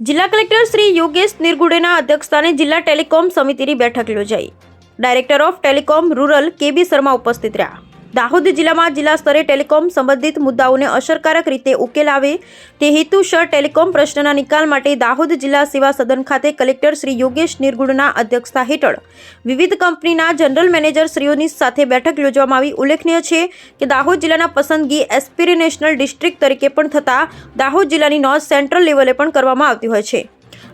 જિલ્લા કલેક્ટર શ્રી યોગેશ નિર્ગુડેના અધ્યક્ષસ્થાને જિલ્લા ટેલિકોમ સમિતિની બેઠક યોજાઈ. Director of telecom rural K B Sharma ઉપસ્થિત રહ્યા. દાહોદ જિલ્લામાં જિલ્લા સ્તરે ટેલિકોમ સંબંધિત મુદ્દાઓને અસરકારક રીતે ઉકેલ આવે તે હેતુસર ટેલિકોમ પ્રશ્નના નિકાલ માટે દાહોદ જિલ્લા સેવા સદન ખાતે કલેક્ટર શ્રી યોગેશ નિર્ગુણના અધ્યક્ષતા હેઠળ વિવિધ કંપનીના જનરલ મેનેજર શ્રીઓની સાથે બેઠક યોજવામાં આવી. ઉલ્લેખનીય છે કે દાહોદ જિલ્લાના પસંદગી એસ્પિરેનેશનલ ડિસ્ટ્રિક્ટ તરીકે પણ થતાં દાહોદ જિલ્લાની નોંધ સેન્ટ્રલ લેવલે પણ કરવામાં આવતી હોય છે.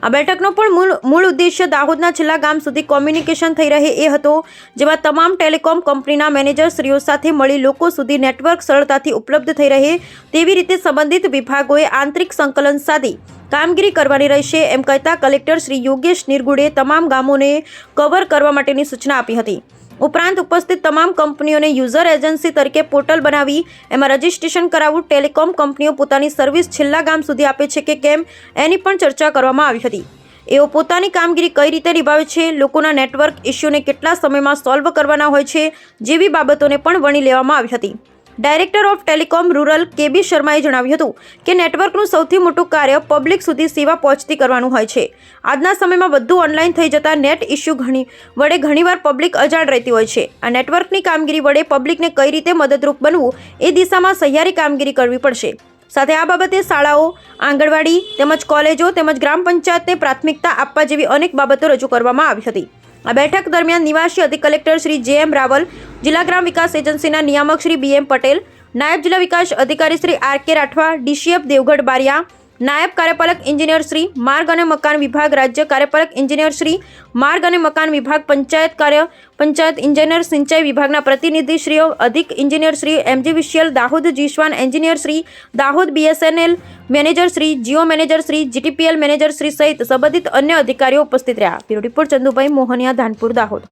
આ બેઠકનો પણ મૂળ મૂળ ઉદ્દેશ્ય દાહોદના છેલ્લા ગામ સુધી કોમ્યુનિકેશન થઈ રહે એ હતો, જેમાં તમામ ટેલિકોમ કંપનીના મેનેજરશ્રીઓ સાથે મળી લોકો સુધી નેટવર્ક સરળતાથી ઉપલબ્ધ થઈ રહે તેવી રીતે સંબંધિત વિભાગોએ આંતરિક સંકલન સાધી કામગીરી કરવાની રહેશે એમ કહેતા કલેક્ટર શ્રી યોગેશ નિર્ગુડે તમામ ગામોને કવર કરવા માટેની સૂચના આપી હતી. ઉપરાંત ઉપસ્થિત તમામ કંપનીઓને યુઝર એજન્સી તરીકે પોર્ટલ બનાવી, એમાં રજિસ્ટ્રેશન કરાવવું ટેલિકોમ કંપનીઓ પોતાની સર્વિસ છેલ્લા ગામ સુધી આપે છે કે કેમ, એની પણ ચર્ચા કરવામાં આવી હતી. એઓ પોતાની કામગીરી કઈ રીતે નિભાવે છે, લોકોના નેટવર્ક ઇસ્યુને કેટલા સમયમાં સોલ્વ કરવાના હોય છે, જેવી બાબતોને પણ વણી લેવામાં આવી હતી. Director of telecom rural K B શર્માએ જણાવ્યું હતું કે નેટવર્કનું સૌથી મોટું કાર્ય પબ્લિક સુધી સેવા પહોંચતી કરવાનું હોય છે. આજના સમયમાં બધું ઓનલાઈન થઈ જતાં નેટ ઇસ્યુ ઘણી, વડે ઘણીવાર પબ્લિક અજાણ રહેતી હોય છે. આ નેટવર્કની કામગીરી વડે પબ્લિકને કઈ રીતે મદદરૂપ બનવું એ દિશામાં સહિયારી કામગીરી કરવી પડશે. સાથે આ બાબતે શાળાઓ, આંગણવાડી તેમજ કોલેજો તેમજ ગ્રામ પંચાયતને પ્રાથમિકતા આપવા જેવી અનેક બાબતો રજૂ કરવામાં આવી હતી. આ બેઠક દરમિયાન નિવાસી અધિક કલેક્ટર શ્રી જે એમ રાવલ, જિલ્લા ગ્રામ વિકાસ એજન્સીના નિયામક શ્રી બી એમ પટેલ, નાયબ જિલ્લા વિકાસ અધિકારી Shri R K Rathwa, DCF Devgadh Bariya, નાયબ કાર્યપાલક એન્જિનિયર શ્રી માર્ગ અને મકાન વિભાગ રાજ્ય કાર્યપાલક એન્જિનિયર શ્રી માર્ગ અને મકાન વિભાગ પંચાયત કાર્ય પંચાયત ઇન્જિનિયર સિંચાઈ વિભાગના પ્રતિનિધિશ્રીઓ અધિક engineer Shri MGVCL Dahod જીશવાન engineer Shri Dahod BSNL manager Shri, Jio manager Shri, GTPL manager Shri સહિત સંબંધિત અન્ય અધિકારીઓ ઉપસ્થિત રહ્યા. Bureau report Chandubhai Mohaniya, Dhanpur, Dahod.